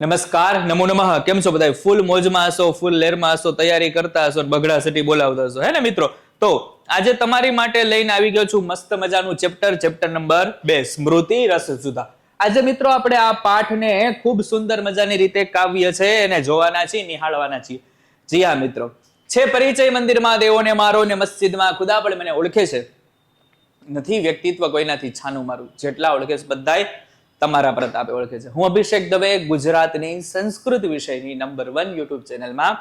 નમસ્કાર, નમો નમઃ. કેમ છો બધા ફૂલ મોજમાં હશો, ફૂલ લેરમાં હશો, તૈયારી કરતા હશો બગડા સટી બોલાવતા હશો. હે ને મિત્રો? તો આજે તમારી માટે લઈને આવી ગયો છું મસ્ત મજાનું ચેપ્ટર ચેપ્ટર નંબર બે, સ્મૃતિ રસ જુદા આજે મિત્રો આપણે આ પાઠને ખૂબ સુંદર મજાની રીતે કાવ્ય છે એને જોવાના છીએ, નિહાળવાના છીએ. જી હા મિત્રો. છે પરિચય મંદિરમાં દેવોને મારો ને મસ્જિદમાં ખુદા પણ મને ઓળખે છે. નથી વ્યક્તિત્વ કોઈનાથી છાનું મારું. જેટલા ઓળખે છે બધાય તમારા પ્રતાપે ઓળખે છે. હું અભિષેક દવે ગુજરાતની સંસ્કૃત વિષયની નંબર વન યુટ્યુબ ચેનલમાં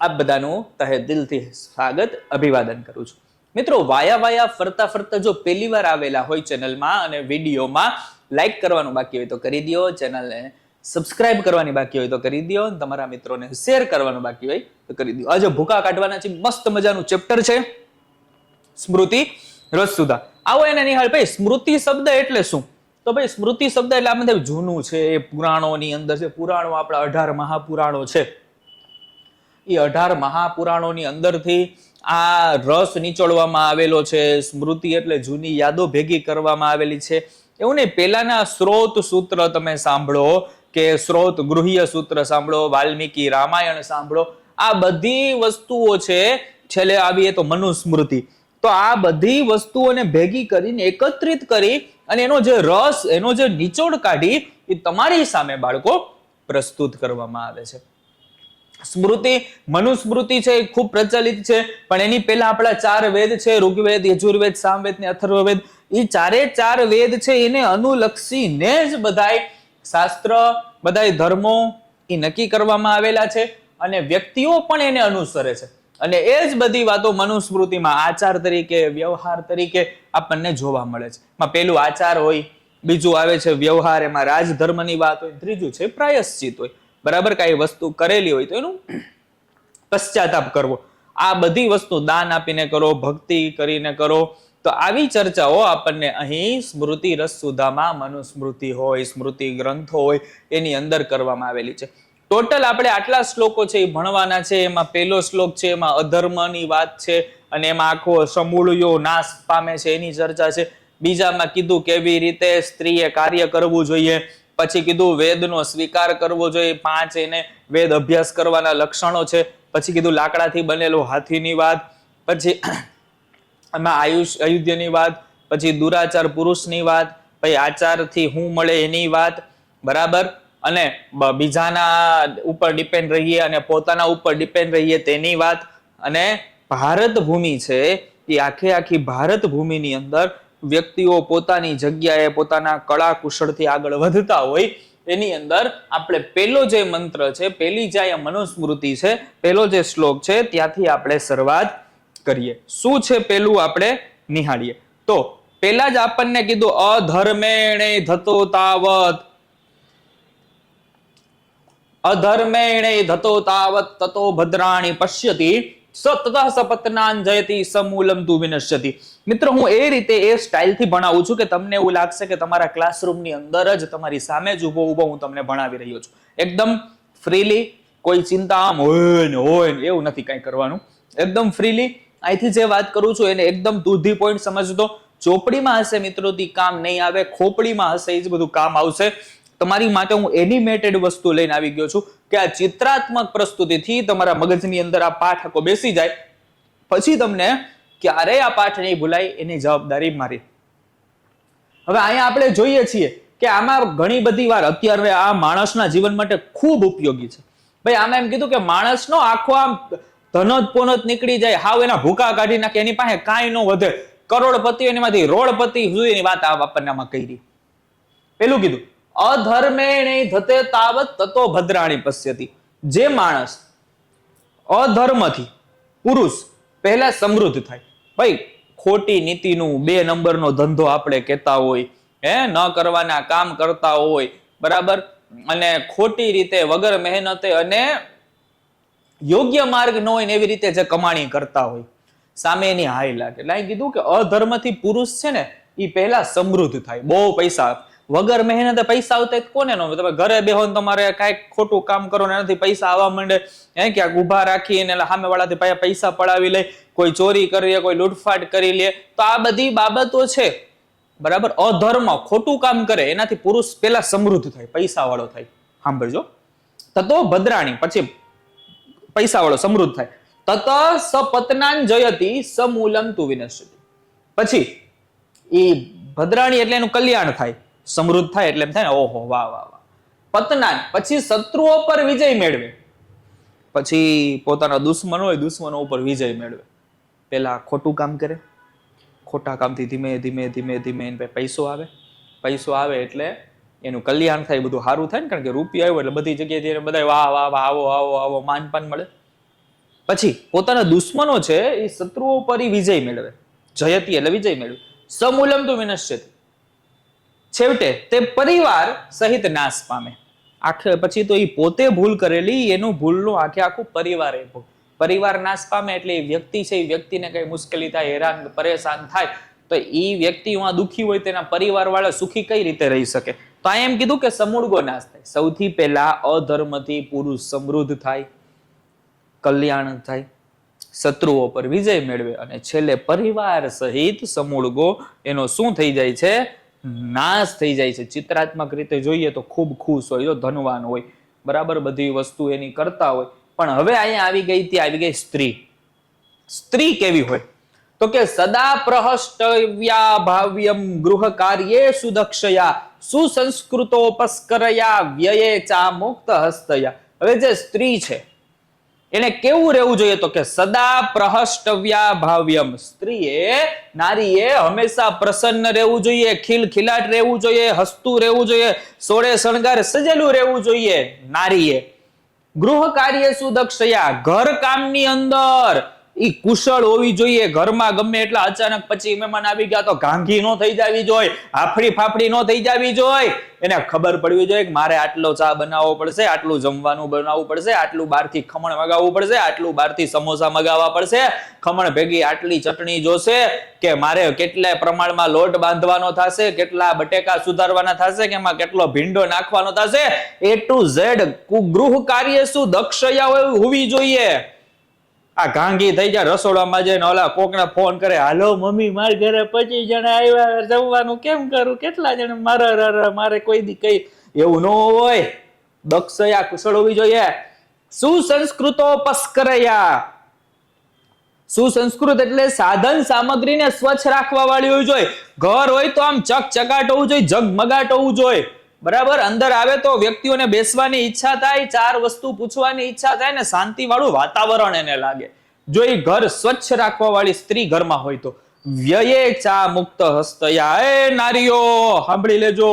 આપ બધાનું તહે દિલથી સ્વાગત, અભિવાદન કરું છું. મિત્રો, વાયા વાયા ફરતા ફરતા જો પહેલી વાર આવેલા હોય ચેનલમાં અને વિડીયોમાં લાઈક કરવાનું બાકી હોય તો કરી દો. ચેનલને સબસ્ક્રાઇબ કરવાની બાકી હોય તો કરી દો. તમારા મિત્રોને શેર કરવાનું બાકી હોય તો કરી દો. આજે ભૂકા કાઢવાના છે, મસ્ત મજાનું ચેપ્ટર છે. સ્મૃતિ રસ સુધા આવો એને નિહાળ. ભાઈ, સ્મૃતિ શબ્દ એટલે શું? તો ભાઈ સ્મૃતિ શબ્દ એટલે આપણે જૂનું છે, એ પુરાણોની અંદર છે. પુરાણો આપણા અઢાર મહાપુરાણો છે. એ અઢાર મહાપુરાણોની અંદરથી આ રસ નીચોડવામાં આવેલો છે. સ્મૃતિ એટલે જૂની યાદો ભેગી કરવામાં આવેલી છે. એવું નહીં, પહેલાના સ્ત્રોત સૂત્ર તમે સાંભળો કે સ્ત્રોત ગૃહ્ય સૂત્ર સાંભળો, વાલ્મીકી રામાયણ સાંભળો, આ બધી વસ્તુઓ છે. છેલ્લે આવીએ તો મનુસ્મૃતિ. તો આ બધી વસ્તુઓને ભેગી કરીને એકત્રિત કરી અને એનો જે રસ, એનો જે નિચોડ કાઢી એ તમારી સામે બાળકો પ્રસ્તુત કરવામાં આવે છે. સ્મૃતિ, મનુસ્મૃતિ છે એ ખૂબ પ્રચલિત છે, પણ એની પહેલા આપણા ચાર વેદ છે, ઋગ્વેદ, યજુર્વેદ, સામવેદ ને અથર્વવેદ. એ ચારે ચાર વેદ છે એને અનુલક્ષીને જ બધાય શાસ્ત્ર, બધાય ધર્મો એ નક્કી કરવામાં આવેલા છે અને વ્યક્તિઓ પણ એને અનુસરે છે. અને એ જ બધી વાતો મનુસ્મૃતિમાં આચાર તરીકે, વ્યવહાર તરીકે આપણને જોવા મળે છે. એમાં પેલું આચાર હોય, બીજું આવે છે વ્યવહાર, એમાં રાજધર્મની વાત હોય, ત્રીજું છે પ્રાયશ્ચિત હોય. બરાબર? કાંઈ વસ્તુ કરેલી હોય તો એનું પશ્ચાતાપ કરવો. આ બધી વસ્તુ દાન આપીને કરો, ભક્તિ કરીને કરો, તો આવી ચર્ચાઓ આપણને અહીં સ્મૃતિ રસ સુધામાં મનુસ્મૃતિ હોય, સ્મૃતિ ગ્રંથો હોય, એની અંદર કરવામાં આવેલી છે. ટોટલ આપણે આટલા શ્લોકો છે એ ભણવાના છે, એમાં પહેલો શ્લોક છે, એમાં અધર્મની વાત છે, અને એમાં આખો સમૂળિયો નાશ પામે છે, એની ચર્ચા છે. બીજામાં કીધું કેવી રીતે સ્ત્રીએ કાર્ય કરવું જોઈએ, પછી કીધું વેદનો સ્વીકાર કરવો જોઈએ, પાંચ એને વેદ અભ્યાસ કરવાના લક્ષણો છે, પછી કીધું લાકડાથી બનેલો હાથીની વાત, પછી એમાં આયુષ, અયુધ્યની વાત, પછી દુરાચાર પુરુષની વાત, પછી આચારથી હું મળે એની વાત, બરાબર? અને બીજાના ઉપર ડિપેન્ડ રહીએ અને પોતાના ઉપર ડિપેન્ડ રહીએ તેની વાત. અને ભારત ભૂમિ છે એ આખે આખી ભારત ભૂમિની અંદર વ્યક્તિઓ પોતાની જગ્યાએ પોતાના કળા કુશળથી આગળ વધતા હોય એની અંદર આપણે પેલો જે મંત્ર છે, પેલી જે આ મનુસ્મૃતિ છે, પેલો જે શ્લોક છે, ત્યાંથી આપણે શરૂઆત કરીએ. શું છે પેલું આપણે નિહાળીએ? તો પેલા જ આપણને કીધું, અધર્મેણે ધતો તાવત. અધર્મેણે ધતો તાવત તતો ભદ્રાણી પશ્યતિ સતત સપતનાન જયતિ સમૂલમ તું વિનશ્યતિ મિત્રો હું એ રીતે એ સ્ટાઇલથી ભણાવું છું કે તમને એવું લાગશે કે તમારા ક્લાસરૂમની અંદર જ તમારી સામે જ ઊભો ઊભો હું તમને ભણાવી રહ્યો છું. એકદમ ફ્રીલી કોઈ ચિંતા આમ હોય ને હોય ને એવું નથી કાંઈ કરવાનું. એકદમ ફ્રીલી અહીંથી જે વાત કરું છું એને એકદમ દૂધી પોઈન્ટ સમજતો ચોપડીમાં હશે મિત્રો, તી કામ નહીં આવે, ખોપડીમાં હશે, એ જ બધું કામ આવશે. તમારી માટે હું એનિમેટેડ વસ્તુ લઈને આવી ગયો છું કે આ ચિત્રાત્મક પ્રસ્તુતિથી તમારા મગજની અંદર આ પાઠ બેસી જાય. પછી તમને ક્યારેય આ પાઠ નહીં ભૂલાય એની જવાબદારી મારી. હવે અહીંયા આપણે જોઈએ છીએ કે આમાં ઘણી બધી વાર અત્યારે આ માણસના જીવન માટે ખૂબ ઉપયોગી છે. ભાઈ, આમાં એમ કીધું કે માણસનો આખો આમ ધનત પોનત નીકળી જાય, હાવ એના ભૂકા કાઢી નાખે, એની પાસે કાંઈ ન વધે. કરોડપતિ એમાંથી રોડપતિ સુધીની વાત આપણને આમાં કરી. પેલું કીધું અધર્મેણે ધતે તાવત તતો ભદ્રાણી પશ્યતી. જે માણસ અધર્મથી પુરુષ પહેલા સમૃદ્ધ થાય. ભાઈ, ખોટી નીતિનું બે નંબરનો ધંધો આપણે કહેતા હોય, હે, ન કરવાના કામ કરતા હોય, બરાબર? અને ખોટી રીતે વગર મહેનતે અને યોગ્ય માર્ગ ન હોય ને એવી રીતે જે કમાણી કરતા હોય. સામે એની હાઈ લાગે. એટલે કીધું કે અધર્મથી પુરુષ છે ને એ પહેલા સમૃદ્ધ થાય. બહુ પૈસા વગર મહેનતે પૈસા આવતા કોને નો તમે ઘરે બેહો ને તમારે કાંઈક ખોટું કામ કરો ને એનાથી પૈસા આવવા માંડે. હે, ક્યાંક ઊભા રાખીને સામે વાળાથી પૈસા પડાવી લે, કોઈ ચોરી કરી લે, કોઈ લૂંટફાટ કરી લે. તો આ બધી બાબતો છે. બરાબર? અધર્મ, ખોટું કામ કરે, એનાથી પુરુષ પેલા સમૃદ્ધ થાય પૈસા વાળો થાય. સાંભળજો. તતો ભદ્રાણી, પછી પૈસા વાળો સમૃદ્ધ થાય. તત સપતનાન જયતી સમૂલમ તુ વિનશ્યતિ. પછી એ ભદ્રાણી એટલે એનું કલ્યાણ થાય. સમૃદ્ધ થાય એટલે એમ થાય ને, ઓહો, વાહ વાહ વાહ. પતનાન પછી શત્રુઓ પર વિજય મેળવે. પછી પોતાના દુશ્મનો હોય, દુશ્મનો ઉપર વિજય મેળવે. પેલા ખોટું કામ કરે. ખોટા કામથી ધીમે ધીમે ધીમે ધીમે એને પાસે આવે. પૈસો આવે એટલે એનું કલ્યાણ થાય બધું સારું થાય ને, કારણ કે રૂપિયા આવ્યો એટલે બધી જગ્યાએ બધા વાહ વાહ વાહ, આવો આવો આવો, માનપાન મળે. પછી પોતાના દુશ્મનો છે, એ શત્રુઓ પર વિજય મેળવે. જયતી એટલે વિજય મેળવે. સમૂલમ તો વિનશ્યતિ. છેવટે તે પરિવાર સહિત નાશ પામે. આખે પછી તો એ પોતે ભૂલ કરેલી, એનું ભૂલનું આખે આખું પરિવાર એ પરિવાર નાશ પામે એટલે એ વ્યક્તિ છે, એ વ્યક્તિને કઈ મુશ્કેલી થાય, હેરાન, પરેશાન થાય, તો એ વ્યક્તિ માં દુઃખી હોય તેના પરિવાર વાળા સુખી કઈ રીતે રહી શકે? તો આ એમ કીધું કે સમૂળગો નાશ થાય. સૌથી પહેલા અધર્મથી પુરુષ સમૃદ્ધ થાય, કલ્યાણ થાય, શત્રુઓ પર વિજય મેળવે અને છેલ્લે પરિવાર સહિત સમૂળગો એનો શું થઈ જાય છે? નાશ થઈ જાય છે. ચિત્રાત્મક રીતે જોઈએ તો ખૂબ ખુશ હોય, જો ધનવાન હોય, બરાબર બધી વસ્તુ એની કરતા હોય. પણ હવે અહીંયા આવી ગઈ ત્યાં આવી ગઈ સ્ત્રી. સ્ત્રી કેવી હોય? તો કે સદા પ્રહસ્ટવ્યા ભાવ્યમ ગૃહ કાર્યે સુદક્ષયા, સુસંસ્કૃતોપસ્કરયા, વ્યયે ચા મુક્ત હસ્તયા. હવે જે સ્ત્રી છે એને કેવું રહેવું જોઈએ તો કે સદા પ્રહષ્ટવ્યા ભાવ્યમ. સ્ત્રીએ, નારીએ હંમેશા પ્રસન્ન રહેવું જોઈએ ખિલખિલાટ રહેવું જોઈએ, હસતું રહેવું જોઈએ, સોળે શણગાર સજેલું રહેવું જોઈએ નારીએ. ગૃહ કાર્ય સુદક્ષયા ઘર કામની અંદર ઈ કુશળ હોવી જોઈએ. ઘરમાં ગમે એટલા અચાનક પછી મહેમાન આવી ગયા તો ઘાંઘી નો થઈ જાવી જોઈએ હાફડી ફાફડી નો થઈ જાવી જોઈએ એને ખબર પડવી જોઈએ કે મારે આટલો ચા બનાવવો પડશે, આટલું જમવાનું બનાવવું પડશે, આટલું બહારથી ખમણ મગાવવું પડશે, આટલું બહારથી સમોસા મગાવવા પડશે. ખમણ ભેગી આટલી ચટણી જોશે કે મારે કેટલા પ્રમાણમાં લોટ બાંધવાનો થશે, કેટલા બટેકા સુધારવાના થશે, કે એમાં કેટલો ભીંડો નાખવાનો થશે. એ ટુ ઝેડ ગૃહ કાર્ય શું દક્ષયા હોવી જોઈએ. આ ગાંગી થઈ જાય રસોડામાં જઈને ઓલા કોકને ફોન કરે, હાલો, મમ્મી, મારા ઘરે પચીસ જણા આવ્યા જમવાનું કેમ કરું? કેટલા જણા? મારા રર મારે કોઈ દી કઈ એવું ન હોય. દક્ષયા કુશળ હોવી જોઈએ. સુસંસ્કૃતો પસ્કરયા. સુસંસ્કૃત એટલે સાધન સામગ્રીને સ્વચ્છ રાખવા વાળી હોવી જોઈએ. ઘર હોય તો આમ ચકચકાટ હોવું જોઈએ, જગમગાટ હોવું જોઈએ. બરાબર? અંદર આવે તો વ્યક્તિઓને બેસવાની ઈચ્છા થાય, ચાર વસ્તુ પૂછવાની ઈચ્છા થાય ને શાંતિ વાળું વાતાવરણ એને લાગે. જો એ ઘર સ્વચ્છ રાખવા વાળી સ્ત્રી ઘરમાં હોય તો. વ્યયે ચા મુક્ત હસ્તયા એ નારીઓ, સાંભળી લેજો.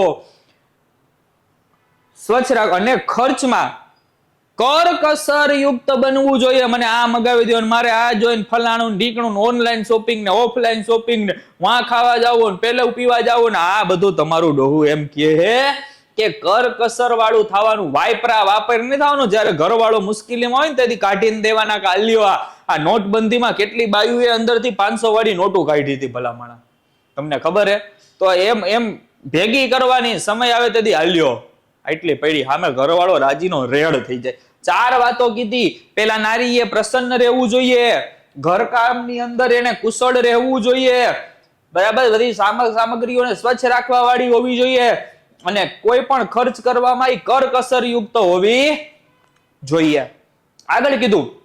સ્વચ્છ રાખ, અને ખર્ચમાં કરકસર યુક્ત બનવું જોઈએ. મને આ મગાવી દો મારે આ જોઈને ફલાણું ઢીકણું ઓનલાઈન શોપિંગ ને ઓફલાઈન શોપિંગ ને. વાં ખાવા જાવું ને પેલું પીવા જાવું ને, આ બધું તમારું ડોહું એમ કે કે કરકસર વાળું થવાનું વાયપરા વાપર નહીં થવાનું. જ્યારે ઘરવાળો મુશ્કેલીમાં હોય ને તેથી કાઢીને દેવાના કે આલ્યો આ નોટબંધીમાં કેટલી બાયુએ અંદરથી પાંચસો વાળી નોટો કાઢી હતી ભલામણા તમને ખબર હે? તો એમ એમ ભેગી કરવાની સમય આવે તેથી હાલ્યો એટલી પડી. સામે ઘરવાળો રાજીનો રેડ થઈ જાય. ચાર વાતો કીધી. પેલા નારીએ પ્રસન્ન રહેવું જોઈએ. ઘરકામની અંદર એને કુશળ રહેવું જોઈએ. બરાબર? બધી સામગ સામગ્રીઓને સ્વચ્છ રાખવા વાળી હોવી જોઈએ. અને કોઈ પણ ખર્ચ કરવામાં એ કરકસર યુક્ત હોવી જોઈએ. આગળ કીધું.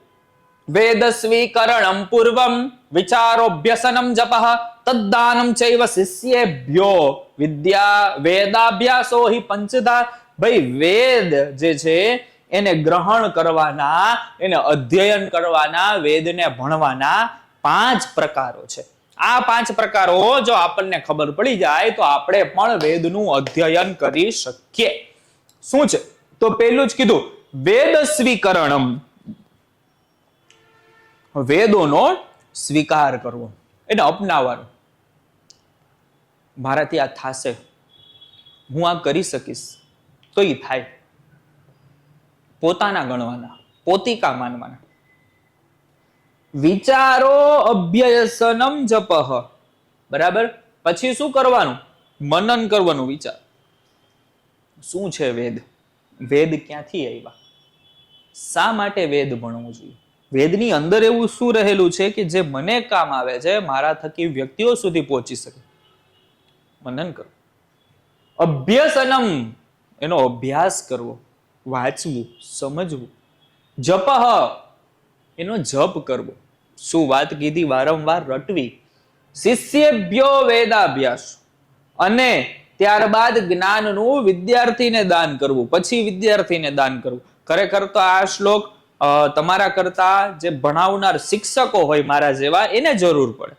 વેદ સ્વીકરણમ પૂર્વમ વિચારોભ્યસનમ જપઃ તદ્દાનમ ચૈવ શિષ્યેભ્યો વિદ્યા વેદાભ્યાસો હિ પંચધા ભાઈ વેદ જે છે એને ગ્રહણ કરવાના, એને અધ્યયન કરવાના, વેદને ભણવાના પાંચ પ્રકારો છે. આ પાંચ પ્રકારો જો આપણને ખબર પડી જાય તો આપણે પણ વેદનું અધ્યયન કરી શકીએ. શું છે? તો પેલું જ કીધું, વેદ સ્વીકરણમ. વેદોનો સ્વીકાર કરવો, એને અપનાવવાનો. મારાથી આ થાશે. હું આ કરી શકીશ. તો એ થાય. પોતાના ગણવાના, પોતિકા માનવાના. વિચારો અભ્યસનમ જપહ બરાબર? પછી શું કરવાનું? મનન કરવાનું વિચાર. શું છે વેદ? વેદ ક્યાંથી આવ્યા? શા માટે વેદ ભણવું જોઈએ? વેદની અંદર એવું શું રહેલું છે કે જે મને કામ આવે છે, મારા થકી વ્યક્તિઓ સુધી પહોંચી શકે. મનન કરો. અભ્યસનમ. એનો અભ્યાસ કરવો, વાંચવું, સમજવું. જપહ એનો જપ કરવો. શું વાત કીધી? વારંવાર રટવી. શિષ્યભ્યો વેદાભ્યાસ. અને ત્યારબાદ જ્ઞાનનું વિદ્યાર્થીને દાન કરવું. પછી વિદ્યાર્થીને દાન કરવું. ખરેખર તો આ શ્લોક તમારા કરતા જે ભણાવનાર શિક્ષકો હોય મારા જેવા, એને જરૂર પડે.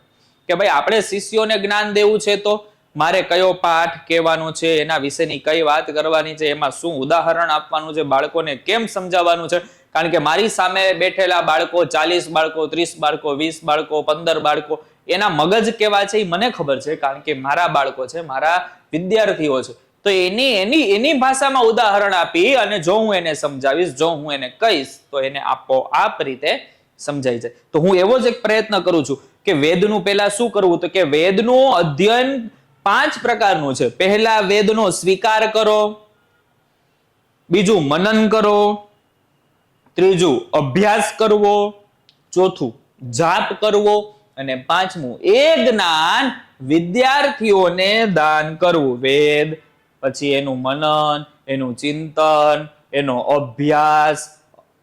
કે ભાઈ, આપણે શિષ્યોને જ્ઞાન દેવું છે તો મારે કયો પાઠ કહેવાનો છે, એના વિશેની કઈ વાત કરવાની છે, એમાં શું ઉદાહરણ આપવાનું છે, બાળકોને કેમ સમજાવવાનું છે કારણ કે મારી સામે બેઠેલા બાળકો ચાલીસ બાળકો, ત્રીસ બાળકો, વીસ બાળકો, પંદર બાળકો, એના મગજ કેવા છે એ મને ખબર છે, કારણ કે મારા બાળકો છે, મારા વિદ્યાર્થીઓ છે. તો એની એની એની ભાષામાં ઉદાહરણ આપી અને જો હું એને સમજાવીશ, જો હું એને કહીશ, તો એને આપો આપ રીતે સમજાઈ જાય તો હું એવો જ એક પ્રયત્ન કરું છું કે વેદનું પહેલા શું કરવું? તો કે વેદનું અધ્યયન પાંચ પ્રકારનું છે. પહેલા વેદનો સ્વીકાર કરો, બીજું મનન કરો ત્રીજું, અભ્યાસ કરવો. ચોથું, જાપ કરવો. અને પાંચમું, એ જ્ઞાન વિદ્યાર્થીઓને દાન કરવું. વેદ, પછી એનું મનન, એનું ચિંતન, એનો અભ્યાસ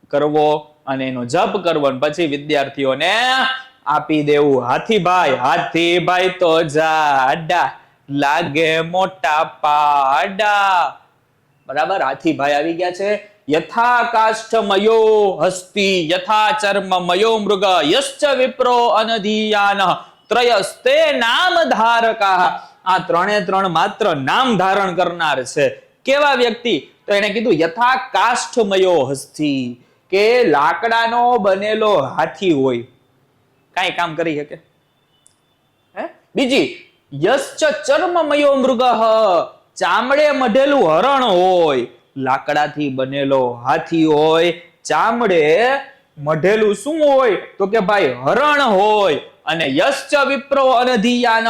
કરવો અને એનો જપ કરવો પછી વિદ્યાર્થીઓને આપી દેવું. હાથીભાઈ હાથીભાઈ તો જાડા, લાગે મોટા પાડા. બરાબર? હાથીભાઈ આવી ગયા છે. યથા કાષ્ઠમયો હસ્તી યથા ચર્મમયો મૃગ યશ્ચ વિપ્રો અનધિયાન ત્રયસ્તે નામ ધારકા આ ત્રણે ત્રણ માત્ર નામ ધારણ કરનાર છે કેવા વ્યક્તિ તો એને કીધું યથા કાષ્ઠમયો હસ્તી કે લાકડાનો બનેલો હાથી હોય કાંઈ કામ કરી શકે હે? બીજી યશ્ચ ચર્મમયો મૃગ ચામડે મઢેલું હરણ હોય લાકડાથી બનેલો હાથી હોય, ચામડે મઢેલું શું હોય? તો કે ભાઈ હરણ હોય. અને યશ્ચ વિપ્રો અનધિયાન,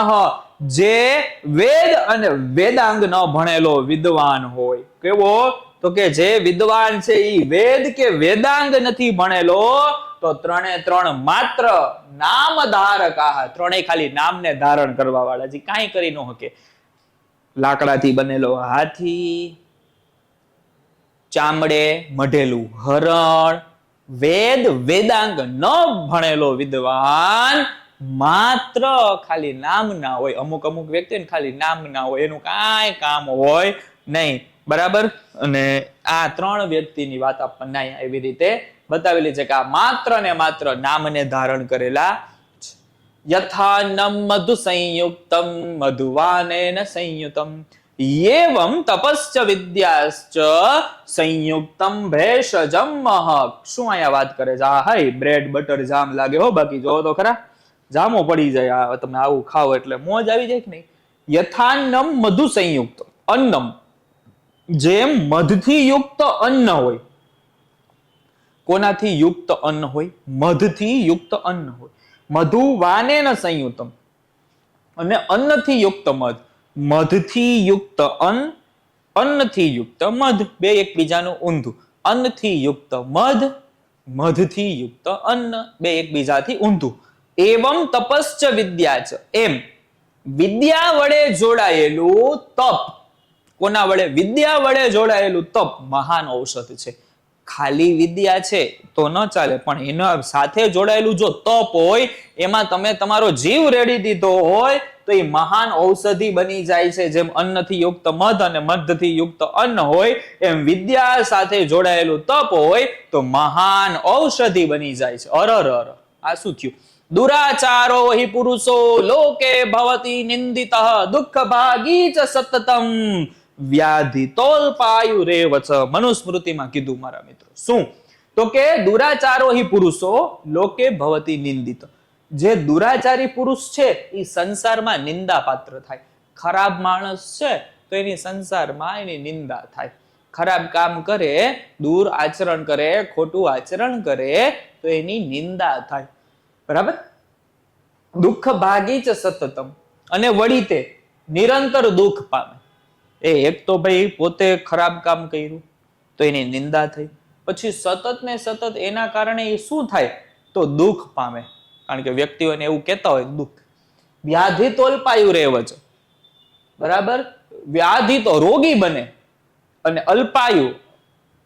જે વેદ અને વેદાંગ ન ભણેલો વિદ્વાન હોય. કેવો? તો કે જે વિદ્વાન છે એ વેદ કે વેદાંગ નથી ભણેલો, તો ત્રણે ત્રણ માત્ર નામ ધારકા ત્રણે ખાલી નામને ધારણ કરવા વાળા જે કાંઈ કરી ન શકે. લાકડાથી બનેલો હાથી ચામડે, મઢેલું હરણ, વેદ, વેદાંગ ન ભણેલો વિદ્વાન માત્ર ખાલી નામ ના હોય. અમુક અમુક વ્યક્તિને ખાલી નામ ના હોય. એનું કાંઈ કામ હોય નહીં. બરાબર? અને આ ત્રણ વ્યક્તિની વાત આપણને એવી રીતે બતાવેલી છે કે આ માત્ર ને માત્ર નામને ધારણ કરેલા યથાનમ મધુ સંયુક્તમ મધુવાને સંયુતમ. એવમ તપસ્ચ વિદ્યાશ્ચ સંયુક્તમ ભેષજમ મહક શું અહીંયા વાત કરે છે? આ હાય બ્રેડ બટર જામ લાગે હો બાકી. જો તો ખરા, જામો પડી જાય. આ તમે આવું ખાઓ એટલે મોજ આવી જાય કે નહીં? યથાન્નમ મધુ સંયુક્ત, અન્નમ. જેમ મધથી યુક્ત અન્ન હોય. કોનાથી યુક્ત અન્ન હોય? મધથી યુક્ત અન્ન હોય. મધુ વાને ન સંયુક્તમ અને અન્નથી યુક્ત મધ. મધથી યુક્ત અન્ન, અન્નથી યુક્ત મધ. બે એકબીજાનું ઊંધું. અન્નથી યુક્ત મધ, મધથી યુક્ત અન્ન. બે એકબીજાથી ઊંધું. એવમ તપસ્ચ વિદ્યા છે એમ. વિદ્યા વડે જોડાયેલું તપ. કોના વડે? વિદ્યા વડે જોડાયેલું તપ મહાન ઔષધ છે. ખાલી વિદ્યા છે તો ન ચાલે, પણ એના સાથે જોડાયેલું જો તપ હોય, એમાં તમે તમારો જીવ રેડી દીધો હોય, તો એ મહાન ઔષધિ બની જાય છે. જેમ અન્નથી યુક્ત મધ અને મધથી યુક્ત અન્ન હોય, એમ વિદ્યા સાથે જોડાયેલું તપ હોય, તો મહાન ઔષધિ બની જાય છે. અરર અર આ શું થયું? દુરાચારો હિ પુરુષો, લોકે ભવતી નિંદિત દુઃખ ભાગી સતતમ. વ્યાધિ, તોલ્પાયુ રે વચ. મનુસ્મૃતિમાં કીધું મારા મિત્રો. શું? તો કે દુરાચારો હિ પુરુષો, લોકે ભવતી નિંદિત. જે દુરાચારી પુરુષ છે એ સંસારમાં નિંદા પાત્ર થાય. ખરાબ માણસ છે, તો એની સંસારમાં એની નિંદા થાય. ખરાબ કામ કરે, દૂર આચરણ કરે, ખોટું આચરણ કરે, તો એની નિંદા થાય. બરાબર? દુઃખ ભાગી જ સતતમ. અને વળી તે નિરંતર દુઃખ પામે. એ એક તો ભાઈ પોતે ખરાબ કામ કર્યું, તો એની નિંદા થઈ. પછી સતત ને સતત એના કારણે એ શું થાય? તો દુઃખ પામે. કારણ કે વ્યક્તિઓને એવું કહેતા હોય, દુઃખ. વ્યાધિ તોલપાયું રહેવ છે. બરાબર? વ્યાધિ તો રોગી બને. અને અલ્પાયુ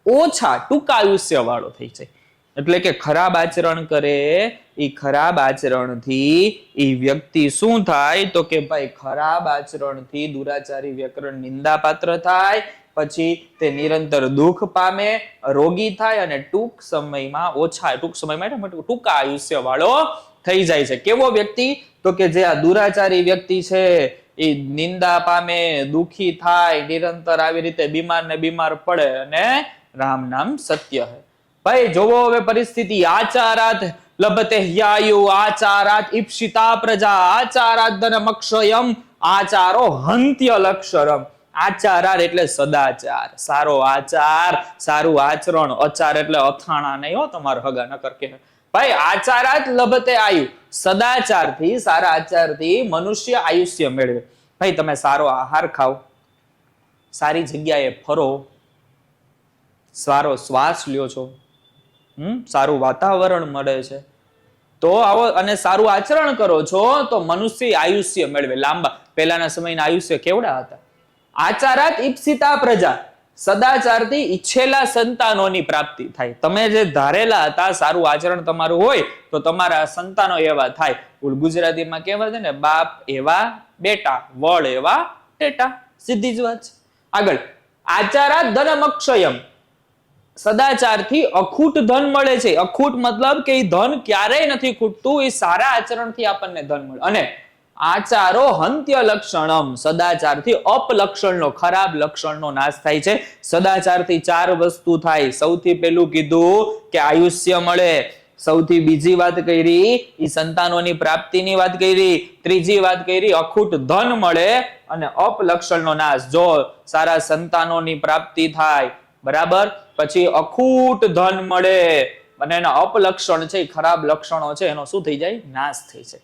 ઓછા ટૂંકા આયુષ્ય વાળો થઈ જાય. એટલે કે ખરાબ આચરણ કરે એ ખરાબ આચરણથી એ વ્યક્તિ શું થાય? તો કે ભાઈ ખરાબ આચરણથી દુરાચારી વ્યાકરણ નિંદાપાત્ર થાય, પછી તે નિરંતર દુઃખ પામે, રોગી થાય અને ટૂંક સમયમાં ઓછા, ટૂંક સમયમાં ટૂંકા આયુષ્ય વાળો થઈ જાય છે. કેવો વ્યક્તિ? તો કે જે આ દુરાચારી વ્યક્તિ છે એ નિંદા પામે, દુખી થાય, નિરંતર આવી રીતે બીમાર ને બીમાર પડે અને રામ નામ સત્ય હે. ભાઈ, જોવો હવે પરિસ્થિતિ. આચારાત લભતે હ્યાયુ આચારાત ઈપ્સિતા પ્રજા આચારાત ધનમક્ષયમ આચારો હંત્ય લક્ષરમ. આચારાર એટલે સદાચાર. સારો આચાર, સારું આચરણ. અચાર એટલે અથાણા નહીં હો તમારો હગા, નકર કે. ભાઈ આચારાત લભતે આયુ. સદાચારથી, સારા આચારથી મનુષ્ય આયુષ્ય મેળવે. ભાઈ, તમે સારો આહાર ખાઓ. સારી જગ્યાએ ફરો. સારો શ્વાસ લ્યો છો. હમ? સારું વાતાવરણ મળે છે. તો આવો અને સારું આચરણ કરો છો તો મનુષ્ય આયુષ્ય મેળવે. લાંબા, પહેલાના સમયના આયુષ્ય કેવડા હતા? આચારાત ઈપ્સિતા પ્રજા, સદાચારથી ઈચ્છેલા સંતાનોની પ્રાપ્તિ થાય. તમે જે ધારેલા હતા સારું આચરણ તમારું હોય તો તમારા સંતાનો એવા થાય. ગુજરાતીમાં કહેવાય છે ને, બાપ એવા, બેટા, વળ એવા, ટેટા. સીધી જ વાત છે. આગળ, આચારાત ધનમક્ષયમ. સદાચારથી અખૂટ ધન મળે છે. અખૂટ મતલબ કે ધન ક્યારેય નથી ખૂટતું એ સારા આચરણથી આપણને ધન મળે. અને આચારો હંત્ય લક્ષણમ સદાચારથી અપલક્ષણનો, ખરાબ લક્ષણનો નાશ થાય છે. સદાચારથી ચાર વસ્તુ થાય. સૌથી પહેલું કીધું કે આયુષ્ય મળે. સૌથી બીજી વાત કરી એ સંતાનોની પ્રાપ્તિની વાત કરી. ત્રીજી વાત કરી, અખૂટ ધન મળે અને અપલક્ષણનો નાશ. જો સારા સંતાનોની પ્રાપ્તિ થાય, બરાબર? પછી અખૂટ ધન મળે. અને એના અપલક્ષણ છે ખરાબ લક્ષણો છે, એનો શું થઈ જાય? નાશ થઈ જાય.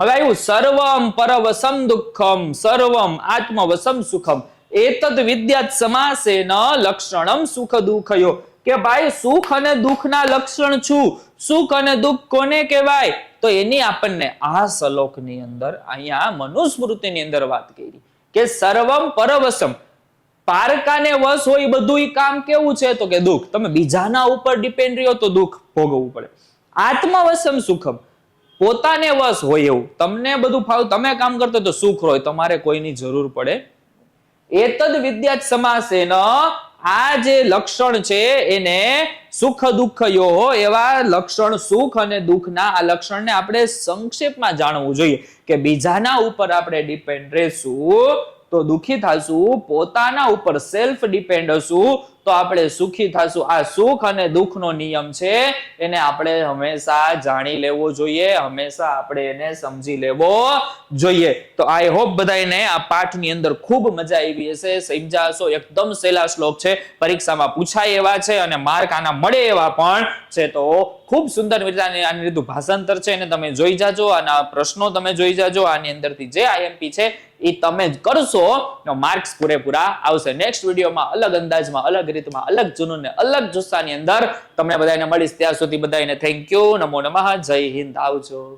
હવે આવ્યું, સર્વમ પરવસમ દુઃખમ, સર્વમ આત્મવસમ સુખમ. એતદ વિદ્યાત સમાસેન લક્ષણમ સુખ દુઃખયો કે ભાઈ, સુખ અને દુઃખના લક્ષણ છું. સુખ અને દુઃખ કોને કહેવાય? તો એની આપણને આ શ્લોકની અંદર, અહીંયા મનુસ્મૃતિની અંદર વાત કરી. કે સર્વમ પરવસમ. પારકાને વશ હોય બધું ઈ કામ કેવું છે? તો કે દુઃખ. તમે બીજાના ઉપર ડિપેન્ડ રહ્યો તો દુઃખ ભોગવવું પડે. આત્મવસમ સુખમ. પોતાને વશ હોય એવું. તમને બધું ફાવ, તમે કામ કરતો તો સુખ હોય તમારે કોઈની જરૂર પડે એતદ વિદ્યાત સમાસેન. આ જે લક્ષણ છે એને સુખ દુઃખ યો એવા લક્ષણ સુખ અને દુઃખના આ લક્ષણને આપણે સંક્ષેપમાં જાણવું જોઈએ કે બીજાના ઉપર આપણે ડિપેન્ડ રહેશું તો દુઃખી થશું, પોતાના ઉપર સેલ્ફ ડિપેન્ડ હશું, તો આપણે સુખી થશું. આ સુખ અને દુઃખનો નિયમ છે, એને આપણે હંમેશા જાણી લેવો જોઈએ, હંમેશા આપણે એને સમજી લેવો જોઈએ. તો આઈ હોપ બધાને આ પાઠની અંદર ખૂબ મજા આવી હશે. સમજા હશો એકદમ સહેલા શ્લોક છે. પરીક્ષામાં પૂછાય એવા છે અને માર્ક આના મળે એવા પણ છે. તો ખૂબ સુંદર મજાની આની રીતે ભાષાંતર છે એને તમે જોઈ જાજો આના પ્રશ્નો તમે જોઈ જાજો. આની અંદરથી જે આઈએમપી છે એ તમે કરશો. તો માર્ક્સ પૂરેપૂરા આવશે. નેક્સ્ટ વિડીયોમાં અલગ અંદાજમાં, અલગ રીતમાં, અલગ જુનૂન ને અલગ જુસ્સાની અંદર તમને બધાને મળીશ ત્યાં સુધી બધાને થેન્ક યુ નમો નમઃ. જય હિન્દ. આવજો.